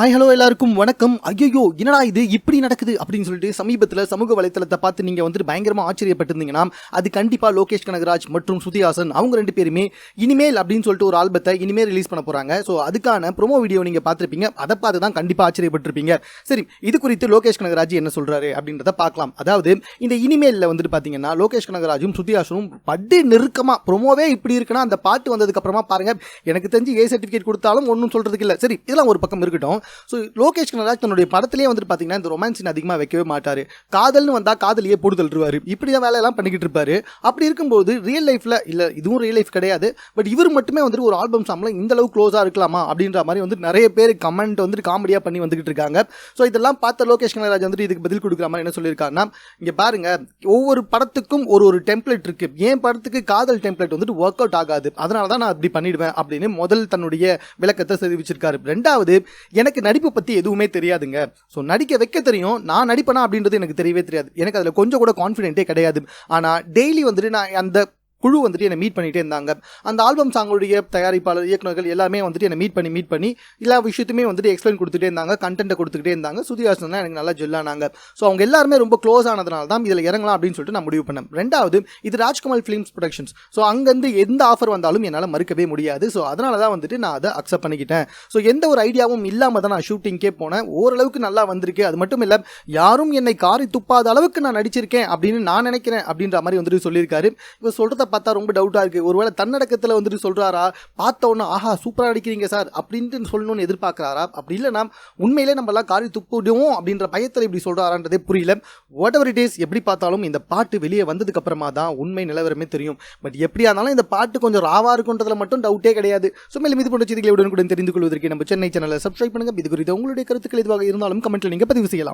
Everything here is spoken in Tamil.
ஹாய் ஹலோ எல்லாருக்கும் வணக்கம். ஐயோ என்னடா இது? இப்படி நடக்குது அப்படின்னு சொல்லிட்டு சமீபத்தில் சமூக வலைத்தளத்தை பார்த்து நீங்கள் வந்துட்டு பயங்கரமாக ஆச்சரியப்பட்டிருந்தீங்கன்னா அது கண்டிப்பாக லோகேஷ் கனகராஜ் மற்றும் ஸ்ருதிஹாசன் அவங்க ரெண்டு பேருமே இனிமேல் அப்படின்னு சொல்லிட்டு ஒரு ஆல்பத்தை இனிமேல் ரிலீஸ் பண்ண போகிறாங்க ஸோ அதுக்கான ப்ரோமோ வீடியோ நீங்கள் பார்த்துருப்பீங்க. அதை பார்த்து தான் கண்டிப்பாக ஆச்சரியப்பட்டிருப்பீங்க. சரி இது குறித்து லோகேஷ் கனகராஜ் என்ன சொல்கிறாரு அப்படின்றத பார்க்கலாம். அதாவது இந்த இனிமேலில் வந்துட்டு பார்த்தீங்கன்னா லோகேஷ் கனகராஜும் ஸ்ருதிஹாசனும் படு நெருக்கமாக ப்ரோமோவே இப்படி இருக்குன்னா அந்த பாட்டு வந்ததுக்கப்புறமா பாருங்கள் எனக்கு தெரிஞ்சு ஏ சர்டிஃபிகேட் கொடுத்தாலும் ஒன்றும் சொல்கிறதுக்கு இல்லை. சரி இதெல்லாம் ஒரு பக்கம் இருக்கட்டும். ஸோ லோகேஷ் கனகராஜ் தன்னுடைய படத்திலே வந்துட்டு பார்த்தீங்கன்னா இந்த ரொமான்ஸ் அதிகமாக வைக்கவே மாட்டார். காதல்னு வந்தால் காதலியே போட்டு தள்ளுவார் இப்படி தான் வேலையெல்லாம் பண்ணிக்கிட்டு இருப்பார். அப்படி இருக்கும்போது ரியல் லைஃப்பில் இல்லை இதுவும் ரியல் லைஃப் கிடையாது. பட் இவர் மட்டுமே வந்துட்டு ஒரு ஆல்பம் சாமில் இந்த அளவு க்ளோஸாக இருக்கலாமா அப்படின்ற மாதிரி வந்து நிறைய பேர் கமெண்ட் வந்துட்டு காமெடியாக பண்ணி வந்துகிட்டு இருக்காங்க. ஸோ இதெல்லாம் பார்த்த லோகேஷ் கனகராஜ் வந்துட்டு இதுக்கு பதில் கொடுக்குற மாதிரி என்ன சொல்லியிருக்காருன்னா இங்கே பாருங்க ஒவ்வொரு படத்துக்கும் ஒரு ஒரு டெம்ப்ளேட் இருக்குது என் படத்துக்கு காதல் டெம்ப்ளேட் வந்துட்டு ஒர்க் அவுட் ஆகாது. அதனால தான் நான் அப்படி பண்ணிடுவேன் அப்படின்னு முதல் தன்னுடைய விளக்கத்தை தெரிவிச்சிருக்காரு. ரெண்டாவது எனக்கு நடிப்பை பற்றி எதுவுமே தெரியாதுங்க. ஸோ நடிக்க வைக்க தெரியும். நான் நடிப்பேனா அப்படின்றது எனக்கு தெரியவே தெரியாது. எனக்கு அதில் கொஞ்சம் கூட கான்ஃபிடென்ட்டே கிடையாது. ஆனால் டெய்லி வந்துட்டு நான் அந்த குழு வந்துட்டு என்னை மீட் பண்ணிகிட்டே இருந்தாங்க. அந்த ஆல்பம் சாங்குடைய தயாரிப்பாளர் இயக்குனர்கள் எல்லாமே வந்துட்டு என்னை மீட் பண்ணி மீட் பண்ணி எல்லா விஷயத்தையுமே வந்துட்டு எக்ஸ்பிளைன் கொடுத்துட்டே இருந்தாங்க கண்டென்ட்டை கொடுத்துக்கிட்டே இருந்தாங்க. சுதிஹாசன் எனக்கு நல்லா ஜெல்லானாங்க. ஸோ அவங்க எல்லாருமே ரொம்ப க்ளோஸ் ஆனதுனால தான் இதில் இறங்கலாம் அப்படின்னு சொல்லிட்டு நான் முடிவு பண்ணேன். ரெண்டாவது இது ராஜ்கமல் ஃபிலிம்ஸ் ப்ரொடக்ஷன்ஸ் ஸோ அங்கேருந்து எந்த ஆஃபர் வந்தாலும் என்னால் மறுக்கவே முடியாது. ஸோ அதனால தான் வந்துட்டு நான் அதை அக்செப்ட் பண்ணிக்கிட்டேன். ஸோ எந்த ஒரு ஐடியாவும் இல்லாமல் தான் நான் ஷூட்டிங்கே போனேன். ஓரளவுக்கு நல்லா வந்திருக்கு. அது மட்டும் இல்லை யாரும் என்னை காரி துப்பாத அளவுக்கு நான் நடிச்சிருக்கேன் அப்படின்னு நான் நினைக்கிறேன் அப்படின்ற மாதிரி வந்துட்டு சொல்லியிருக்காரு. இப்போ சொல்கிறத பார்த்தா ரொம்ப டவுட்டாக இருக்குது ஒருவேளை தன்னடக்கத்தில் வந்துட்டு சொல்கிறாரா பார்த்த உடனே ஆஹா சூப்பராக அடிக்கிறீங்க சார். அப்படின்ட்டு சொல்லணும்னு எதிர்பார்க்குறாரா? அப்படி இல்லைனா உண்மையிலே நம்மளாம் காரி துப்பிடுவோம் அப்படின்ற பயத்தில் இப்படி சொல்கிறாரான்றதே புரியல. வாட் எவர் இட் இஸ் எப்படி பார்த்தாலும் இந்த பாட்டு வெளியே வந்ததுக்கப்புறமா தான் உண்மை நிலவரமே தெரியும். பட் எப்படியா இருந்தாலும் இந்த பாட்டு கொஞ்சம் ராவாக இருக்குன்றதுல மட்டும் டவுட்டே கிடையாது. ஸோ மேலும் இது போன்ற செய்திகளை உடனுக்குடன் தெரிந்து கொள்வதற்கு நம்ம சென்னை சேனலை சப்ஸ்கிரைப் பண்ணுங்கள் இது குறித்து உங்களுடைய கருத்துக்கள் எதுவாக இருந்தாலும் கமெண்ட்டில் நீங்கள் பதிவு செய்யலாம்.